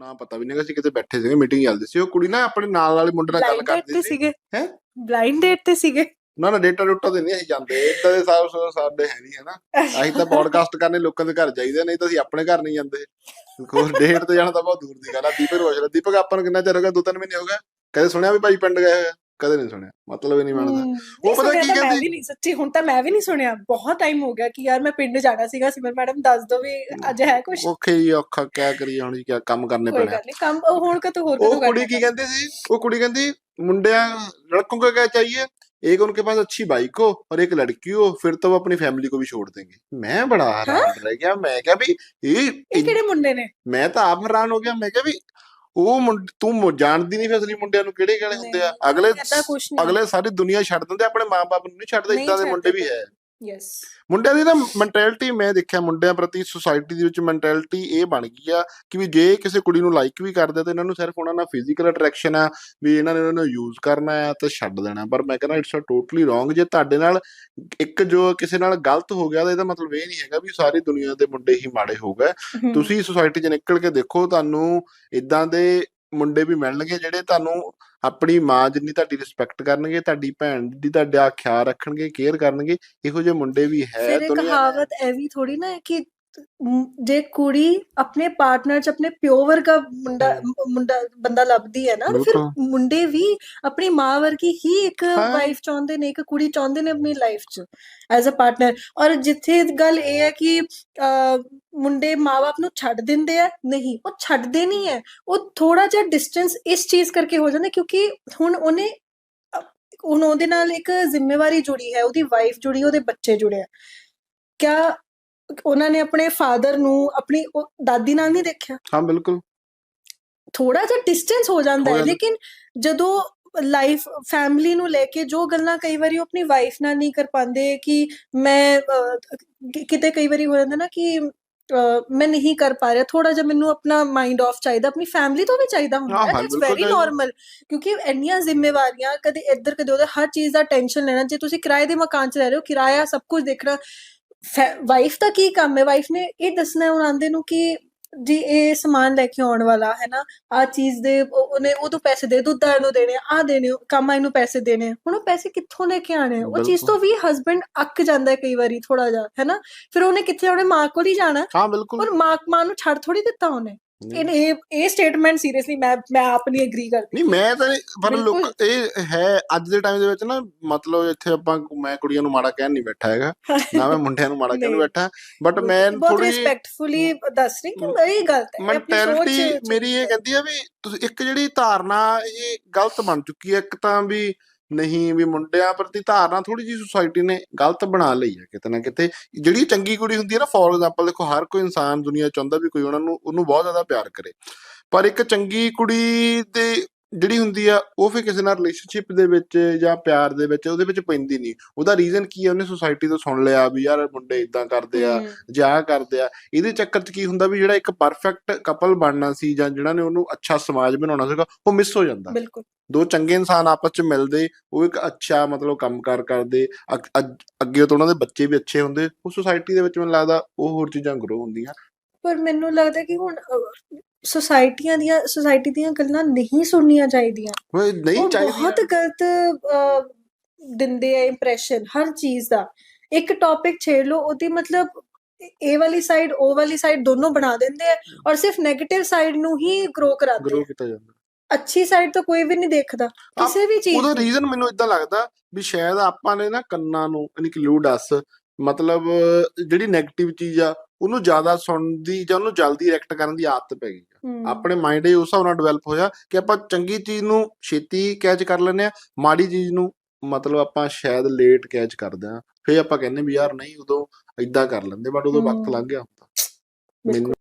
ਨਾ ਪਤਾ ਵੀ ਨਹੀਂ ਸੀ ਕਿਤੇ ਬੈਠੇ ਸੀਗੇ ਮੀਟਿੰਗ ਚੱਲਦੀ ਸੀ। ਉਹ ਕੁੜੀ ਨਾ ਆਪਣੇ ਨਾਲ ਵਾਲੇ ਮੁੰਡੇ ਨਾਲ ਗੱਲ ਕਰਦੀ ਸੀ। ਸੀਗੇ? ਹੈਂ? ਬਲਾਈਂਡ ਡੇਟ ਤੇ ਸੀਗੇ? ਨਾ ਨਾ ਡੇਟਾ ਡੂਟਾ ਤੇ ਨਹੀਂ ਅਸੀਂ ਜਾਂਦੇ। ਇਦਾਂ ਦੇ ਸਾਰ ਸਾਡੇ ਹੈ ਨਹੀਂ ਹਨਾ ਅਸੀਂ ਤਾਂ ਪੋਡਕਾਸਟ ਕਰਨੇ ਲੋਕਾਂ ਦੇ ਘਰ ਜਾਈਦੇ ਨਹੀਂ ਤਾਂ ਅਸੀਂ ਆਪਣੇ ਘਰ ਨਹੀਂ ਜਾਂਦੇ। ਕੋਈ ਡੇਟ ਤੇ ਜਾਣਾ ਤਾਂ ਬਹੁਤ ਦੂਰ ਦੀ ਗੱਲ ਆ। ਦੀਪਕ ਰੋਸ਼ਨ ਦੀਪਕ ਆਪਾਂ ਨੂੰ ਕਿੰਨਾ ਚਿਰ ਹੋ ਗਿਆ? ਦੋ ਤਿੰਨ ਮਹੀਨੇ ਹੋ ਗਏ। ਕਦੇ ਸੁਣਿਆ ਵੀ ਭਾਈ ਪਿੰਡ ਗਏ ਹੋਏ ਆ? ਕਦੇ ਨਹੀਂ ਸੁਣਿਆ ਮਤਲਬ ਹੀ ਨਹੀਂ ਬਣਦਾ ਹਮ, ਉਹ ਨਹੀਂ ਪਤਾ ਸੁਣਿਆ ਕੀ ਤਾਂ ਮੈਂ ਕਹਿੰਦੀ? ਵੀ ਨਹੀਂ ਸੱਚੀ ਹੁਣ ਤਾਂ ਮੈਂ ਵੀ ਨਹੀਂ ਸੁਣਿਆ ਬਹੁਤ ਟਾਈਮ ਹੋ ਗਿਆ ਕਿ ਯਾਰ ਮੈਂ ਪਿੰਡ ਜਾਣਾ ਸੀਗਾ ਸਿਮਰ ਮੈਡਮ ਦੱਸ ਦੋ ਵੀ ਅੱਜ ਹੈ ਕੁਝ ਔਖੇ ਹੀ ਔਖਾ ਕਿਆ ਕਰੀਏ ਹੁਣ ਜੀ ਕਿਆ ਕੰਮ ਕਰਨੇ ਕੋਈ ਪੈਣੇ ਗੱਲ ਨਹੀਂ ਕੰਮ ਉਹ ਹੁਣ ਕਦੋਂ ਹੋਰ वो ਕਦੋਂ कुड़ी की कहती थी वो कुड़ी कहती मुंडिया लड़कों को क्या चाहिए एक उनके पास अच्छी बाइक हो और एक लड़की हो फिर तो वो अपनी फैमिली को भी छोड़ देंगे मैं बड़ा हैरान रह गया मैं क्या भी ये ਇਹ ਕਿਹੜੇ ਮੁੰਡੇ ਨੇ मैं तो आप हैरान हो गया मैं क्या भी ਉਹ ਮੁੰਡ- ਤੂੰ ਮੁ- ਜਾਣਦੀ ਨਹੀਂ ਅਸਲੀ ਮੁੰਡਿਆਂ ਨੂੰ ਕਿਹੜੇ ਕਿਹੜੇ ਹੁੰਦੇ ਆ? ਅਗਲੇ ਅਗਲੇ ਸਾਰੀ ਦੁਨੀਆ ਛੱਡ ਦਿੰਦੇ ਆਪਣੇ ਮਾਪੇ ਨੂੰ ਨਹੀਂ ਛੱਡਦੇ ਇਦਾਂ ਦੇ ਮੁੰਡੇ। ਵੀ ਹੈ। ਯੈਸ ਮੁੰਡਿਆਂ ਦੀ ਨਾ ਮੈਂਟੈਲਿਟੀ ਮੈਂ ਦੇਖਿਆ ਮੁੰਡਿਆਂ ਪ੍ਰਤੀ ਸੋਸਾਇਟੀ ਦੇ ਵਿੱਚ ਮੈਂਟੈਲਿਟੀ ਇਹ ਬਣ ਗਈ ਆ ਕਿ ਵੀ ਜੇ ਕਿਸੇ ਕੁੜੀ ਨੂੰ ਲਾਈਕ ਵੀ ਕਰਦੇ ਤਾਂ ਇਹਨਾਂ ਨੂੰ ਸਿਰਫ ਉਹਨਾਂ ਨਾਲ ਫਿਜ਼ੀਕਲ ਅਟਰੈਕਸ਼ਨ ਆ ਵੀ ਇਹਨਾਂ ਨੇ ਉਹਨਾਂ ਨੂੰ ਯੂਜ਼ ਕਰਨਾ ਆ ਤੇ ਛੱਡ ਦੇਣਾ। ਪਰ ਮੈਂ ਕਹਿੰਦਾ ਇਟਸ ਅ ਟੋਟਲੀ ਰੋਂਗ ਜੇ ਤੁਹਾਡੇ ਨਾਲ ਇੱਕ ਜੋ ਕਿਸੇ ਨਾਲ ਗਲਤ ਹੋ ਗਿਆ ਤਾਂ ਇਹਦਾ ਮਤਲਬ ਇਹ ਨਹੀਂ ਹੈਗਾ ਵੀ ਸਾਰੀ ਦੁਨੀਆ ਦੇ ਮੁੰਡੇ ਹੀ ਮਾੜੇ ਹੋ ਗਏ। ਤੁਸੀਂ ਸੋਸਾਇਟੀ 'ਚ ਨਿਕਲ ਕੇ ਦੇਖੋ ਤੁਹਾਨੂੰ ਇਦਾਂ ਦੇ ਮੁੰਡੇ ਵੀ ਮਿਲਣਗੇ ਜਿਹੜੇ ਤੁਹਾਨੂੰ ਆਪਣੀ ਮਾਂ ਜਿੰਨੀ ਤੁਹਾਡੀ ਰਿਸਪੈਕਟ ਕਰਨਗੇ ਤੁਹਾਡੀ ਭੈਣ ਦੀ ਤੁਹਾਡਾ ਖਿਆਲ ਰੱਖਣਗੇ ਕੇਅਰ ਕਰਨਗੇ ਇਹੋ ਜਿਹੇ ਮੁੰਡੇ ਵੀ ਹੈ ਫਿਰ। ਕਹਾਵਤ ਵੀ ਥੋੜੀ ਨਾ ਕਿ ਜੇ ਕੁੜੀ ਆਪਣੇ ਪਾਰਟਨਰ ਚ ਆਪਣੇ ਪਿਓ ਵਰਗਾ ਮੁੰਡਾ ਮੁੰਡਾ ਬੰਦਾ ਲੱਭਦੀ ਹੈ ਨਾ ਫਿਰ। ਮੁੰਡੇ ਵੀ ਆਪਣੀ ਮਾਂ ਵਰਗੀ ਹੀ ਇੱਕ। ਵਾਈਫ ਚਾਹੁੰਦੇ ਨੇ ਇੱਕ ਕੁੜੀ ਚਾਹੁੰਦੇ ਨੇ ਆਪਣੀ ਲਾਈਫ ਚ ਐਜ਼ ਅ ਪਾਰਟਨਰ ਔਰ ਜਿੱਥੇ ਗੱਲ ਇਹ ਹੈ ਕਿ ਮੁੰਡੇ ਮਾਪੇ ਨੂੰ ਛੱਡ ਦਿੰਦੇ ਆ ਨਹੀਂ ਉਹ ਛੱਡਦੇ ਨਹੀਂ ਹੈ ਉਹ ਥੋੜਾ ਜਿਹਾ ਡਿਸਟੈਂਸ ਇਸ ਚੀਜ਼ ਕਰਕੇ ਹੋ ਜਾਂਦਾ ਕਿਉਂਕਿ ਹੁਣ ਉਹਨੇ ਉਹਦੇ ਨਾਲ ਇੱਕ ਜ਼ਿੰਮੇਵਾਰੀ ਜੁੜੀ ਹੈ ਉਹਦੀ ਵਾਈਫ ਜੁੜੀ ਉਹਦੇ ਬੱਚੇ ਜੁੜੇ ਆ ਕਿਆ ਉਹਨਾਂ ਨੇ ਆਪਣੇ ਫਾਦਰ ਨੂੰ ਆਪਣੀ ਦਾਦੀ ਨਾਲ ਨਹੀਂ ਦੇਖਿਆ ਹਾਂ ਬਿਲਕੁਲ ਥੋੜਾ ਜਿਹਾ ਡਿਸਟੈਂਸ ਹੋ ਜਾਂਦਾ ਹੋ। ਲੇਕਿਨ ਜਦੋਂ ਲਾਈਫ ਫੈਮਿਲੀ ਨੂੰ ਲੈ ਕੇ ਜੋ ਗੱਲਾਂ ਕਈ ਵਾਰੀ ਉਹ ਆਪਣੀ ਵਾਈਫ ਨਾਲ ਨਹੀਂ ਕਰ ਪਾਉਂਦੇ ਕਿ ਮੈਂ ਕਿਤੇ ਕਈ ਵਾਰੀ ਹੋ ਜਾਂਦਾ ਨਾ ਕਿ ਮੈਂ ਨਹੀਂ ਕਰ ਪਾ ਰਿਹਾ ਥੋੜਾ ਜਿਹਾ ਮੈਨੂੰ ਆਪਣਾ ਮਾਈਂਡ ਆਫ ਚਾਹੀਦਾ ਆਪਣੀ ਫੈਮਿਲੀ ਤੋਂ ਵੀ ਚਾਹੀਦਾ ਹੁੰਦਾ ਹਾਂ, ਇਟਸ ਵੈਰੀ। ਨਾਰਮਲ ਕਿਉਂਕਿ ਇੰਨੀਆਂ ਜ਼ਿੰਮੇਵਾਰੀਆਂ ਕਦੇ ਇੱਧਰ ਕਦੇ ਉਧਰ ਹਰ ਚੀਜ਼ ਦਾ ਟੈਨਸ਼ਨ ਲੈਣਾ ਜੇ ਤੁਸੀਂ ਕਿਰਾਏ ਦੇ ਮਕਾਨ 'ਚ ਰਹਿ ਰਹੇ ਹੋ ਕਿਰਾਇਆ ਸਭ ਕੁਝ ਦੇਖਣਾ ਵਾਈਫ ਦਾ ਕੀ ਕੰਮ ਹੈ? ਵਾਈਫ ਨੇ ਇਹ ਦੱਸਣਾ ਹੈ ਉਹਨਾਂ ਦੇ ਨੂੰ ਕਿ ਜੀ ਇਹ ਸਮਾਨ ਲੈ ਕੇ ਆਉਣ ਵਾਲਾ ਹੈ ਨਾ? ਆ ਚੀਜ਼ ਦੇ ਉਹ- ਉਹਨੇ ਉਹ ਤੋਂ ਪੈਸੇ ਦੇ ਦੁੱਧ ਵਾਲੇ ਨੂੰ ਦੇਣੇ ਆ ਦੇਣੇ ਕੰਮ ਆਈ ਨੂੰ ਪੈਸੇ ਦੇਣੇ ਹੁਣ ਉਹ ਪੈਸੇ ਕਿੱਥੋਂ ਲੈ ਕੇ ਆਣੇ ਉਹ ਚੀਜ਼ ਤੋਂ ਵੀ ਹਸਬੰਡ ਅੱਕ ਜਾਂਦਾ ਕਈ ਵਾਰੀ ਥੋੜਾ ਜਿਹਾ ਹੈ ਨਾ? ਫਿਰ ਉਹਨੇ ਕਿੱਥੇ ਉਹਨੇ ਮਾਂ ਕੋਲ ਹੀ ਜਾਣਾ। ਹਾਂ ਬਿਲਕੁਲ। ਔਰ ਮਾਂ ਮਾਂ ਨੂੰ ਛੱਡ ਥੋੜੀ ਦਿੱਤਾ ਉਹਨੇ। ਇਹ ਇਹ ਇਹ ਸਟੇਟਮੈਂਟ ਸੀਰੀਅਸਲੀ ਮੈਂ ਮੈਂ ਆਪ ਨਹੀਂ ਐਗਰੀ ਕਰਦੀ ਨਹੀਂ ਮੈਂ ਤਾਂ ਪਰ ਲੋਕ। ਇਹ ਹੈ ਅੱਜ ਦੇ ਟਾਈਮ ਦੇ ਵਿੱਚ ਨਾ ਮਤਲਬ ਇੱਥੇ ਆਪਾਂ ਮੈਂ ਕੁੜੀਆਂ ਨੂੰ ਮਾੜਾ ਕਹਿਣ ਨਹੀਂ ਬੈਠਾ ਹੈਗਾ ਨਾ ਮੈਂ ਮੁੰਡਿਆਂ ਨੂੰ ਮਾੜਾ ਕਹਿਣ। ਬੈਠਾ ਬਟ ਮੈਂ ਬਹੁਤ ਥੋੜੀ ਰਿਸਪੈਕਟਫੁਲੀ ਦੱਸ ਰਹੀ ਕਿ ਇਹ ਗਲਤ ਹੈ ਇਹ ਆਪਣੀ ਸੋਚ ਮੈਂਟੈਲਿਟੀ ਮੇਰੀ ਇਹ ਕਹਿੰਦੀ ਆ ਵੀ ਤੁਸੀਂ ਇੱਕ ਜਿਹੜੀ ਧਾਰਨਾ ਇਹ ਗਲਤ ਬਣ ਚੁੱਕੀ ਹੈ ਇੱਕ ਤਾਂ ਵੀ ਨਹੀਂ ਵੀ ਮੁੰਡਿਆਂ ਪ੍ਰਤੀ ਧਾਰਨਾ ਥੋੜੀ ਜੀ ਸੁਸਾਇਟੀ ਨੇ ਗਲਤ ਬਣਾ ਲਈ ਹੈ ਕਿਤੇ ਨਾ ਕਿਤੇ। ਜਿਹੜੀ ਚੰਗੀ ਕੁੜੀ ਹੁੰਦੀ ਹੈ ਨਾ ਫੋਰ ਐਗਜ਼ਾਮਪਲ ਦੇਖੋ ਹਰ ਕੋਈ ਇਨਸਾਨ ਦੁਨੀਆ ਚਾਹੁੰਦਾ ਵੀ ਕੋਈ ਉਹਨਾਂ ਨੂੰ, ਉਹਨੂੰ ਬਹੁਤ ਜ਼ਿਆਦਾ ਪਿਆਰ ਕਰੇ। ਪਰ ਇੱਕ ਚੰਗੀ ਕੁੜੀ ਦੇ ਜਿਹੜੀ ਹੁੰਦੀ ਆ ਉਹ ਫਿਰ ਕਿਸੇ ਨਾਲ ਰਿਲੇਸ਼ਨਸ਼ਿਪ ਦੇ ਵਿੱਚ ਜਾਂ ਪਿਆਰ ਦੇ ਵਿੱਚ ਉਹਦੇ ਵਿੱਚ ਪੈਂਦੀ ਨਹੀਂ। ਉਹਦਾ ਰੀਜ਼ਨ ਕੀ ਹੈ ਉਹਨੇ ਸੁਸਾਇਟੀ ਤੋਂ ਸੁਣ ਲਿਆ ਵੀ ਯਾਰ ਮੁੰਡੇ ਇਦਾਂ ਕਰਦੇ ਆ ਜਾਂ ਕਰਦੇ ਆ। ਇਹਦੇ ਚੱਕਰ 'ਚ ਕੀ ਹੁੰਦਾ ਵੀ ਜਿਹੜਾ ਇੱਕ ਪਰਫੈਕਟ ਕਪਲ ਬਣਨਾ ਸੀ ਜਾਂ ਜਿਹੜਾ ਨੇ ਉਹਨੂੰ ਅੱਛਾ ਸਮਾਜ ਬਣਾਉਣਾ ਸੀਗਾ ਉਹ ਮਿਸ ਹੋ ਜਾਂਦਾ। ਬਿਲਕੁਲ। ਦੋ ਚੰਗੇ ਇਨਸਾਨ ਆਪਸ 'ਚ ਮਿਲਦੇ ਉਹ ਇੱਕ ਅੱਛਾ ਮਤਲਬ ਕੰਮਕਾਰ ਕਰਦੇ ਅੱਗੇ ਤੋਂ ਉਹਨਾਂ ਦੇ ਬੱਚੇ ਵੀ ਅੱਛੇ ਹੁੰਦੇ ਉਹ ਸੁਸਾਇਟੀ ਦੇ ਵਿੱਚ ਮੈਨੂੰ ਲੱਗਦਾ ਉਹ ਹੋਰ ਚੀਜ਼ਾਂ ਗਰੋ ਹੁੰਦੀਆਂ। ਪਰ ਮੈਨੂੰ ਲੱਗਦਾ ਕਿ ਹੁਣ ਸੁਸਾਇਟੀਆਂ ਦੀਆਂ ਸੁਸਾਇਟੀ ਦੀਆਂ ਗੱਲਾਂ ਨਹੀਂ ਸੁਣਨੀਆਂ ਚਾਹੀਦੀਆਂ। ਉਹ ਨਹੀਂ ਉਹ ਚਾਹੀਦੀ ਬਹੁਤ ਗਲਤ ਦਿੰਦੇ ਆ ਇੰਪ੍ਰੈਸ਼ਨ ਹਰ ਚੀਜ਼ ਦਾ। ਇੱਕ ਟੌਪਿਕ ਛੇੜ ਲਓ ਉਹਦੀ ਮਤਲਬ ਇਹ ਵਾਲੀ ਸਾਈਡ ਉਹ ਵਾਲੀ ਸਾਈਡ ਦੋਨੋਂ ਬਣਾ ਦਿੰਦੇ ਆ ਔਰ ਸਿਰਫ 네ਗੇਟਿਵ ਸਾਈਡ ਨੂੰ ਹੀ ਗਰੋ ਕਰਾਉਂਦੇ ਗਰੋ ਕੀਤਾ ਜਾਂਦਾ। ਅੱਛੀ ਸਾਈਡ ਤਾਂ ਕੋਈ ਵੀ ਨਹੀਂ ਦੇਖਦਾ। ਕਿਸੇ ਵੀ ਚੀਜ਼ ਉਹਦਾ। ਰੀਜ਼ਨ ਮੈਨੂੰ ਇਦਾਂ ਲੱਗਦਾ ਵੀ ਸ਼ਾਇਦ ਆਪਾਂ ਨੇ ਨਾ ਕੰਨਾਂ ਨੂੰ ਇਨਕਲੂਡ ਅਸ ਮਤਲਬ ਜਿਹੜੀ 네ਗੇਟਿਵ ਚੀਜ਼ ਆ ਉਹਨੂੰ ਜ਼ਿਆਦਾ ਸੁਣਨ ਦੀ ਜਾਂ ਉਹਨੂੰ ਜਲਦੀ ਰਿਐਕਟ ਕਰਨ ਦੀ ਆਦਤ ਪੈ ਗਈ ਆ ਆਪਣੇ ਮਾਈਂਡ ਇਹ ਉਸ ਹਿਸਾਬ ਨਾਲ ਡਿਵੈਲਪ ਹੋਇਆ ਕਿ ਆਪਾਂ ਚੰਗੀ ਚੀਜ਼ ਨੂੰ ਛੇਤੀ ਕੈਚ ਕਰ ਲੈਂਦੇ ਆ ਮਾੜੀ ਚੀਜ਼ ਨੂੰ ਮਤਲਬ ਆਪਾਂ ਸ਼ਾਇਦ ਲੇਟ ਕੈਚ ਕਰਦੇ ਆ ਫੇਰ ਆਪਾਂ ਕਹਿੰਦੇ ਵੀ ਯਾਰ ਨਹੀਂ ਉਦੋਂ ਇਦਾਂ ਕਰ ਲੈਂਦੇ ਬਟ ਉਦੋਂ ਵਕਤ। ਲੰਘ ਗਿਆ ਹੁੰਦਾ। ਮੈਨੂੰ